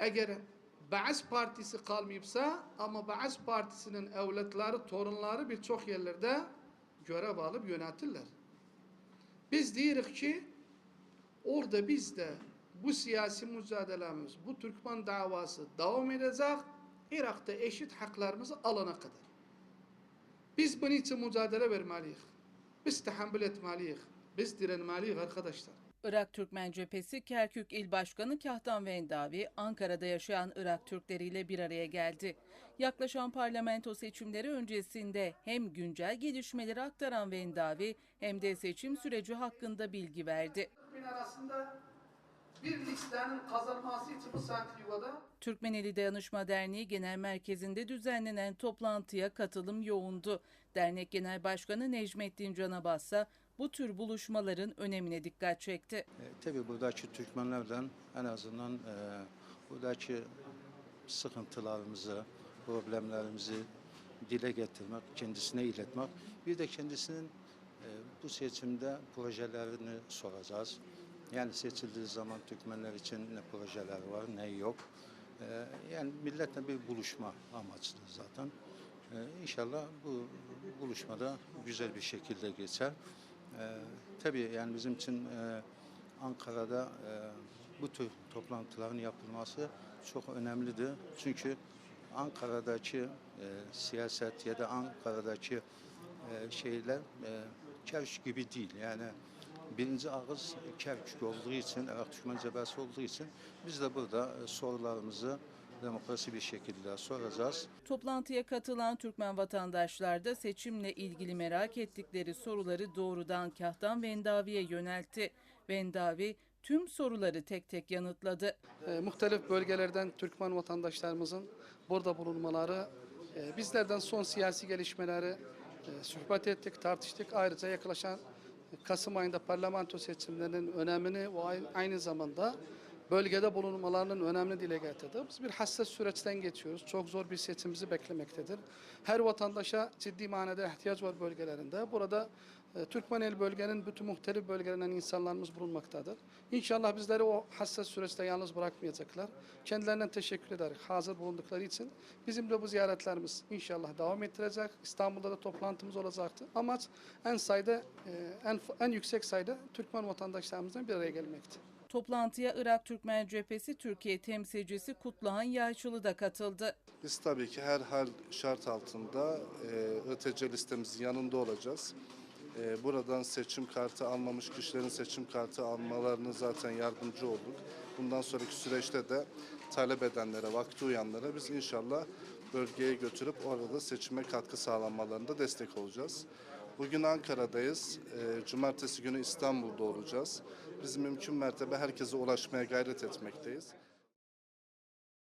Eğer Baas Partisi kalmayıpsa ama Baas Partisi'nin evlatları, torunları birçok yerlerde görev alıp yönetirler. Biz diyoruz ki orada biz de bu siyasi mücadelemiz, bu Türkmen davası devam edecek. Irak'ta eşit haklarımızı alana kadar. Biz bunun için mücadele vermeliyiz. Biz tahammül etmeliyiz. Biz direnmeliyiz arkadaşlar. Irak Türkmen Cephesi Kerkük İl Başkanı Kahtan Vendavi, Ankara'da yaşayan Irak Türkleriyle bir araya geldi. Yaklaşan parlamento seçimleri öncesinde hem güncel gelişmeleri aktaran Vendavi hem de seçim süreci hakkında bilgi verdi. Türkmen arasında bir listenin kazanması için bu Santriyova'da Türkmeneli Dayanışma Derneği Genel Merkezi'nde düzenlenen toplantıya katılım yoğundu. Dernek Genel Başkanı Necmettin Canabassa bu tür buluşmaların önemine dikkat çekti. E, tabii buradaki Türkmenlerden en azından e, buradaki sıkıntılarımızı, problemlerimizi dile getirmek, kendisine iletmek. Bir de kendisinin e, bu seçimde projelerini soracağız. Yani seçildiği zaman Türkmenler için ne projeler var, ne yok. E, yani milletle bir buluşma amaçlı zaten. E, İnşallah bu buluşmada güzel bir şekilde geçer. E, tabii yani bizim için e, Ankara'da e, bu tür toplantıların yapılması çok önemlidir. Çünkü Ankara'daki e, siyaset ya da Ankara'daki e, şeyler e, Kerkük gibi değil. Yani birinci ağız Kerkük olduğu için, Irak Türkmen Cebesi olduğu için biz de burada e, sorularımızı demokrasi bir şekilde soracağız. Toplantıya katılan Türkmen vatandaşlar da seçimle ilgili merak ettikleri soruları doğrudan Kahtan Vendavi'ye yöneltti. Vendavi tüm soruları tek tek yanıtladı. e, muhtelif bölgelerden Türkmen vatandaşlarımızın burada bulunmaları, e, bizlerden son siyasi gelişmeleri e, sohbet ettik, tartıştık. Ayrıca yaklaşan Kasım ayında parlamento seçimlerinin önemini ve ay- aynı zamanda bölgede bulunmalarının önemli dile getirdi. Biz bir hassas süreçten geçiyoruz. Çok zor bir seçim bizi beklemektedir. Her vatandaşa ciddi manada ihtiyaç var bölgelerinde. Burada e, Türkmenel bölgenin bütün muhtelif bölgelerinden insanlarımız bulunmaktadır. İnşallah bizleri o hassas süreçte yalnız bırakmayacaklar. Kendilerinden teşekkür ederiz hazır bulundukları için. Bizim de bu ziyaretlerimiz inşallah devam ettirecek. İstanbul'da da toplantımız olacaktı. Amaç en sayıda, e, en, en yüksek sayıda Türkmen vatandaşlarımızdan bir araya gelmekti. Toplantıya Irak Türkmen Cephesi Türkiye temsilcisi Kutluhan Yayçılı da katıldı. Biz tabii ki her hal şart altında e, ÖTC listemizin yanında olacağız. E, buradan seçim kartı almamış kişilerin seçim kartı almalarını zaten yardımcı olduk. Bundan sonraki süreçte de talep edenlere, vakti uyanlara biz inşallah bölgeye götürüp orada seçime katkı sağlanmalarında destek olacağız. Bugün Ankara'dayız. E, cumartesi günü İstanbul'da olacağız. Biz mümkün mertebe herkese ulaşmaya gayret etmekteyiz.